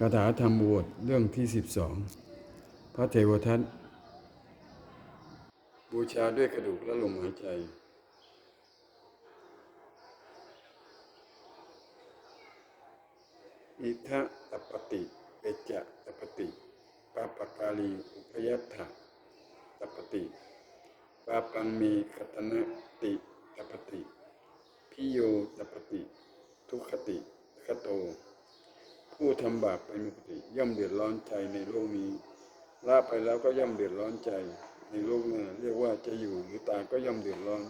คาถาธรรมบวชเรื่องที่สิบสองพระเทวทัตบูชาด้วยกระดูกและลมหายใจ อิทะอัปติเปจะอัปติปาปกาลีอุปยัตถะอัปติปาปังมีกัตนะติอัปติ พิโยอัปติ ทุกขติคโต ผู้ทำบาปเป็นปกติย่อมเดือดร้อนใจในโลกนี้ละไปแล้วก็ย่อมเดือดร้อนใจในโลกหน้าเรียกว่าจะอยู่หรือตายก็ย่อมเดือดร้อน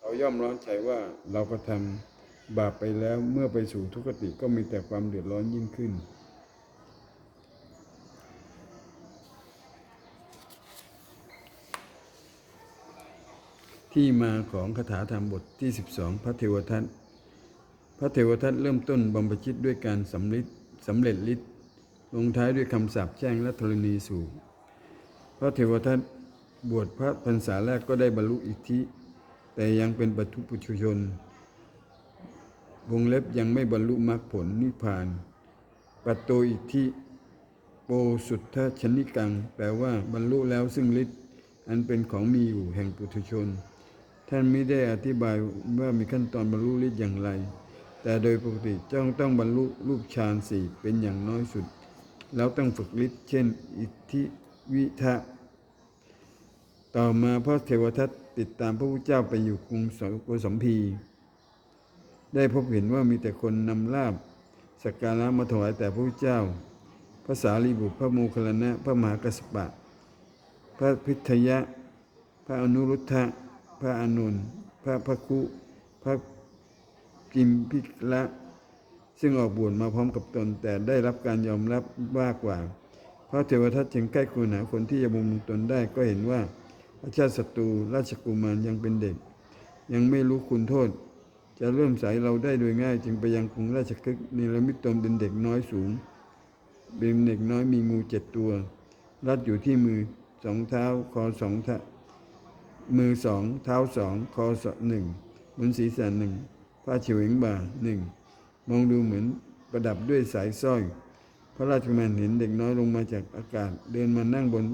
เราย่อมร้อนใจว่าเราก็ทำบาปไปแล้วเมื่อไปสู่ทุกขติก็มีแต่ความเดือดร้อนยิ่งขึ้นที่มาของคาถาธรรมบทที่ 12 พระเทวทัต พระเทวทัตเริ่มต้นบำเพ็ญชิตด้วยการสำลิด สำเร็จฤทธิ์ลงท้ายด้วยคำสาปแช่งและธรณีสูบพระเทวทัตบวชพระพรรษาแรกก็ได้บรรลุอิทธิ แต่ยังเป็นปัทุปุชุชน วงเล็บยังไม่บรรลุมรรคผลนิพพาน ปัตโตอิทธิโปสุทธชนิกัง แปลว่าบรรลุแล้วซึ่งฤทธิ์อันเป็นของมีอยู่แห่งปุถุชน ท่านไม่ได้อธิบายว่ามีขั้นตอนบรรลุฤทธิ์อย่างไร แต่โดยปกติจ้องต้องบรรลุรูปฌานสี่เป็นอย่างน้อยสุด แล้วต้องฝึกฤทธิ์เช่น อิทธิวิทะต่อมาพระเทวทัตติดตามพระพุทธเจ้าไปอยู่กรุงโกสัมพี ได้พบเห็นว่ามีแต่คนนำลาบสักการะมาถวายแต่พระพุทธเจ้า พระสารีบุตรพระโมคคัลลนะพระมหากัสปะ พระพิทยะ พระอนุรุทธะ พระอานนพระพระคุพระ กิมพิกละซึ่งออกบวชมาพร้อมกับตน แต่ได้รับการยอมรับมากกว่า เพราะเทวทัตจึงใกล้ควรหาคนที่จะบำรุงตนได้ก็เห็นว่าพระชาติศัตรูราชกุมารยังเป็นเด็ก ยังไม่รู้คุณโทษ จะเริ่มใสเราได้โดยง่าย จึงไปยังกรุงราชคฤห์ในรมิตตนเป็นเด็กน้อยสูง เป็นเด็กน้อยมีงูเจ็ดตัว รัดอยู่ที่มือสองเท้าคอสองมือสองเท้าสองคอสองหนึ่งบนศีรษะหนึ่ง ผ้าเฉียงบ่าหนึ่งมองดูเหมือนประดับด้วยสายสร้อย พระราชกุมารเห็นเด็กน้อยลงมาจากอากาศ เดินมานั่งบน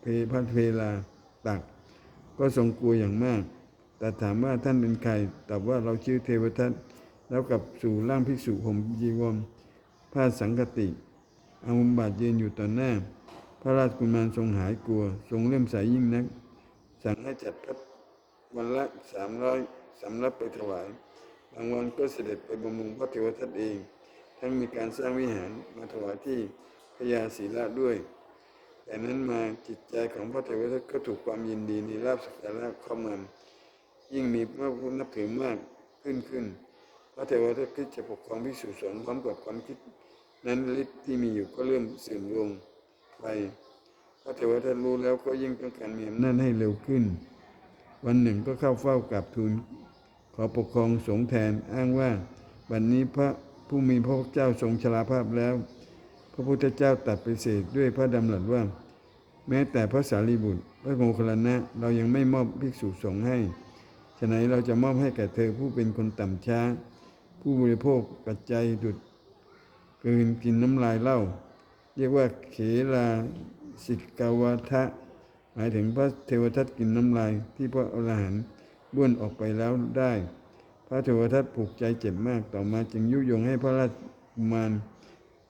เพพระเพลาตัก ก็ทรงกลัวอย่างมาก แต่ถามว่าท่านเป็นใครตอบว่าเราชื่อเทวทัตแล้วกลับสู่ร่างภิกษุห่มจีวรผ้าสังกติอามุมบาทยืนอยู่ต่อหน้า พระราชกุมารทรงหายกลัว ทรงเลื่อมใสยิ่งนัก สั่งให้จัดพัดวันละสามร้อยสำรับไปถวาย บางวันก็เสด็จไปบำรุงพระเทวทัตเอง ทั้งมีการสร้างวิหารมาถวายที่พญาศีละด้วย แต่นั้นมาจิตใจของพระเทวทัตก็ถูกความยินดีในลาภสักการะครอบงำยิ่งมีพระพุทธนับถือมากขึ้นขึ้น พระเทวทัตคิดจะปกครองพิสุสงฆ์พร้อมกับความคิด นั้นฤทธิ์ที่มีอยู่ก็เริ่มเสื่อมลงไปพระเทวทัตรู้แล้วก็ยิ่งต้องการมีอำนาจให้เร็วขึ้น วันหนึ่งก็เข้าเฝ้ากราบทูล อปกครองสงฆ์แทนอ้างว่าวันนี้พระผู้มีพระเจ้าทรงชราภาพแล้ว พระพุทธเจ้าตัดไปเสดด้วยพระดำรัสว่า แม้แต่พระสารีบุตร พระโมคคัลลานะเรายังไม่มอบภิกษุสงฆ์ให้ฉะนั้นเราจะมอบให้แก่เธอผู้เป็นคนต่ำช้า ผู้บริโภคปัจจัยดุดกลืนกินน้ำลายเล้าเรียกว่าเขลาสิกาวทะ หมายถึงพระเทวทัตกินน้ำลายที่พระอรหันต์ บ้วนออกไปแล้วได้ พระเทวทัตผูกใจเจ็บมากต่อมาจึงยุยงให้พระราชกุมาร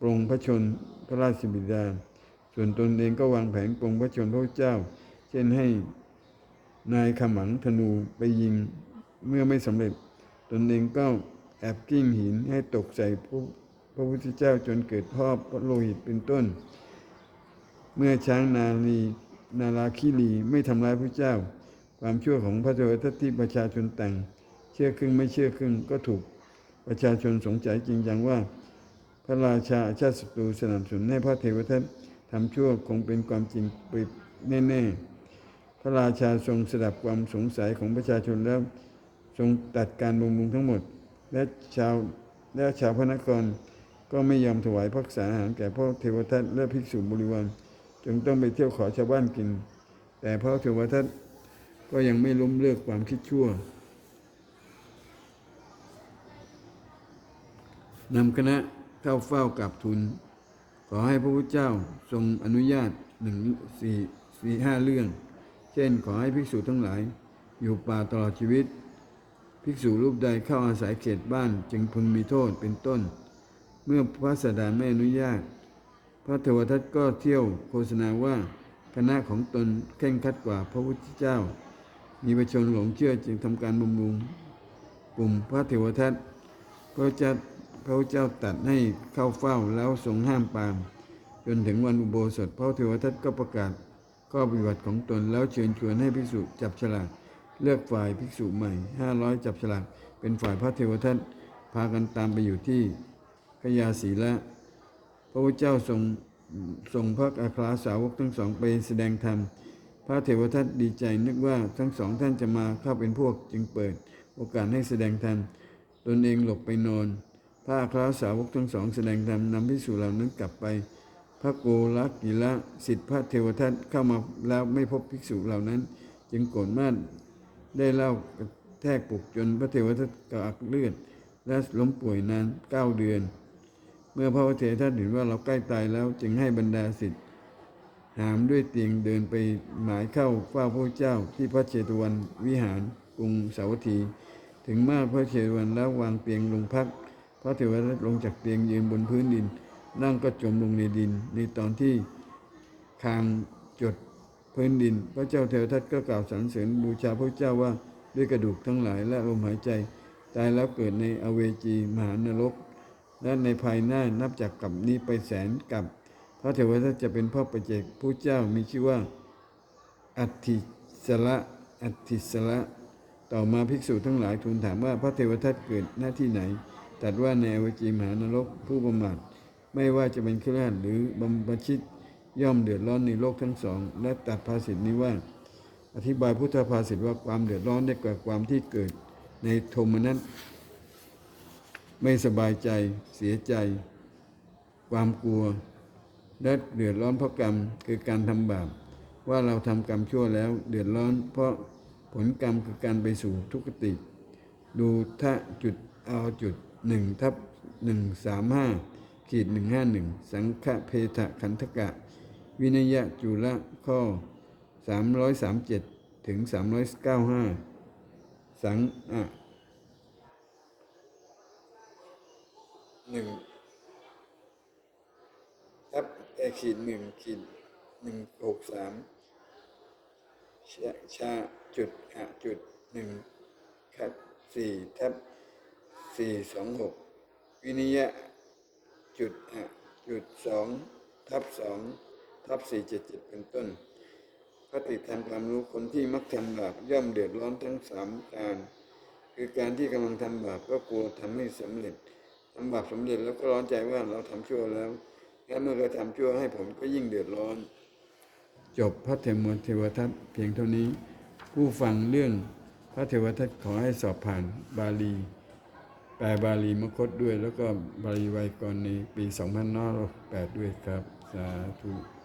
ปรงพระชนพระราชบิดา ส่วนตนเองก็วางแผนปรงพระชนพระเจ้า เช่นให้นายขมังธนูไปยิงเมื่อไม่สำเร็จ ตนเองก็แอบกิ้งหินให้ตกใส่พระพระพุทธเจ้าจนเกิดพ่อพระโลหิตเป็นต้น เมื่อช้างนาลีนาราคิรีไม่ทำร้ายพระเจ้า ความชั่วของพระเทวทัตที่ประชาชนแต่ง เชื่อครึ่งไม่เชื่อครึ่งก็ถูกประชาชนสงสัยจริงจังว่า พระราชาอาชาติศัตรูสนับสนุนให้พระเทวทัตทำชั่วคงเป็นความจริงไปแน่ๆ พระราชาทรงสดับความสงสัยของประชาชนแล้วทรงตัดการบำรุงทั้งหมด และชาวและชาวพระนครก็ไม่ยอมถวายพักษาอาหารแก่พระเทวทัตและภิกษุบริวารจึงต้องไปเที่ยวขอชาวบ้านกิน แต่พระเทวทัต ก็ยังไม่ล้มเลิกความคิดชั่วนำคณะเข้าเฝ้ากับทูลขอให้พระพุทธเจ้าทรงอนุญาตหนึ่งสี่สี่ห้าเรื่อง เช่นขอให้ภิกษุทั้งหลาย อยู่ป่าตลอดชีวิต ภิกษุรูปใดเข้าอาศัยเขตบ้านจึงพึงมีโทษเป็นต้น เมื่อพระสดาไม่อนุญาต พระเทวทัตก็เที่ยวโฆษณาว่าคณะของตนเข่งคัดกว่าพระพุทธเจ้า มีประชาชนหลงเชื่อจึงทำการบำรุงกลุ่มพระเทวทัตพระเจ้าพระเจ้าตัดให้เข้าเฝ้าแล้วทรงห้ามปาม จนถึงวันอุโบสถพระเทวทัตก็ประกาศข้อปฏิบัติของตนแล้วเชิญชวนให้ภิกษุจับฉลากเลือกฝ่ายภิกษุใหม่ห้าร้อยจับฉลากเป็นฝ่ายพระเทวทัตพากันตามไปอยู่ที่พยาศีละ พระพุทธเจ้าทรงทรงพระอัครสาวกทั้งสองไปแสดงธรรม พระเทวทัตดีใจนึกว่าทั้งสองท่านจะมาเข้าเป็นพวกจึงเปิดโอกาสให้แสดงธรรมตนเองหลบไปนอนพระอัครสาวกทั้งสองแสดงธรรมนำพิสูจเหล่านั้นกลับไป พระโกลักกิละสิทธิพระเทวทัตเข้ามาแล้วไม่พบภิกษุเหล่านั้น จึงโกรธมากได้เล่ากระแทกปลุกจนพระเทวทัตกระอักเลือด และล้มป่วยนานเก้าเดือน เมื่อพระเถรทัตเห็นว่าเราใกล้ตายแล้วจึงให้บรรดาสิทธิ หามด้วยเตียงเดินไปหมายเข้าเฝ้าพระเจ้าที่พระเชตวันวิหารกรุงสาวัตถี ถึงมาพระเชตวันแล้ววางเตียงลงพัก พระเทวทัตลงจากเตียงยืนบนพื้นดิน นั่งก็จมลงในดิน ในตอนที่คางจดพื้นดิน พระเจ้าเทวทัตก็กล่าวสรรเสริญบูชาพระเจ้าว่าด้วยกระดูกทั้งหลายและลมหายใจตายแล้วเกิดในอเวจีมหานรกและในภายหน้านับจากกับนี้ไปแสนกับ พระเทวทัตจะเป็นพ่อประเจกผู้เจ้ามีชื่อว่าอัติสละอัติสละต่อมาภิกษุทั้งหลายทูลถามว่าพระเทวทัตเกิดหน้าที่ไหนตรัสว่าในอวจีมหานรกผู้ประมาทไม่ว่าจะเป็นเครือญหรือบำบัชิตย่อมเดือดร้อนในโลกทั้งสอง และตัดภาษิตนี้ว่า อธิบายพุทธภาษิตว่าความเดือดร้อนได้กว่าความที่เกิดในโทมนัสไม่สบายใจ เสียใจ ความกลัว และเดือดร้อนเพราะกรรมคือการทำบาปว่าเราทำกรรมชั่วแล้ว เดือดร้อน เพราะผลกรรมคือการไปสู่ทุกขติ ดูทะจุดเอาจุดหนึ่งทับหนึ่งสามห้าขีดหนึ่งห้าหนึ่งสังฆเพทะขันธกะ วินยะจุละข้อสามร้อยสามเจ็ดถึงสามร้อยเก้าห้าสังอะหนึ่ง ทับเอขีดหนึ่งขีดหนึ่งหกสามชาชาจุดอะจุดหนึ่งครับสี่ทับสี่สองหกวินิยะจุดอะจุดสองทับสองทับสี่เจ็ดเจ็ดเป็นต้นพระติธรรมความรู้คนที่มักทำบาปย่อมเดือดร้อนทั้งสามการคือการที่กำลังทำบาปก็กลัวทำไม่สำเร็จทำบาปสำเร็จแล้วก็ร้อนใจว่าเราทำชั่วแล้ว และเมื่อเราทำชั่วให้ผมก็ยิ่งเดือดร้อน จบพระเทวเทวทัตเพียงเท่านี้ ผู้ฟังเรื่องพระเทวทัตขอให้สอบผ่านบาลี แปลบาลีมคตด้วย แล้วก็บาลีไวยากรณ์ในปี 2508 ด้วยครับ สาธุ